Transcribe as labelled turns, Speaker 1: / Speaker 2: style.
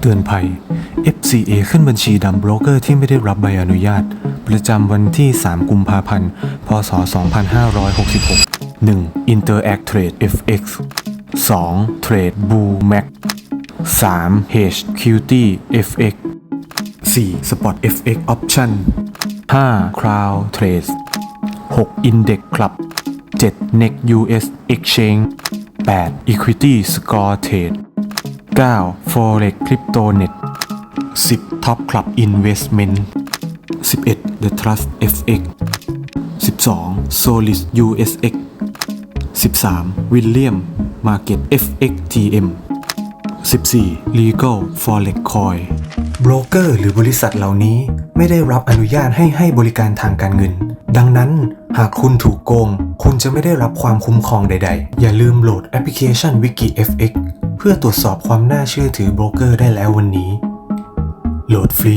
Speaker 1: เตือนภัย FCA ขึ้นบัญชีดำโบรกเกอร์ที่ไม่ได้รับใบอนุญาต ประจำวันที่ 3 กุมภาพันธ์ พศ 2566 1. Interact Trade FX 2. Trade Bull Max 3. HQT FX 4. Spot FX Option 5. Crown Trade 6. Index Club 7. Next US Exchange 8. Equity Score Trade 9. Forex CryptoNet 10. Top Club Investment 11. The Trust FX 12. Solis USX 13. William Market FX TM 14. Legal Forex Coin โบรกเกอร์หรือบริษัทเหล่านี้ไม่ได้รับอนุญาตให้ให้บริการทางการเงิน ดังนั้นหากคุณถูกโกง คุณจะไม่ได้รับความคุ้มครองใด ๆ อย่าลืมโหลดแอปพลิเคชัน WikiFX เพื่อตรวจสอบความน่าเชื่อถือโบรกเกอร์ได้แล้ววันนี้ โหลดฟรี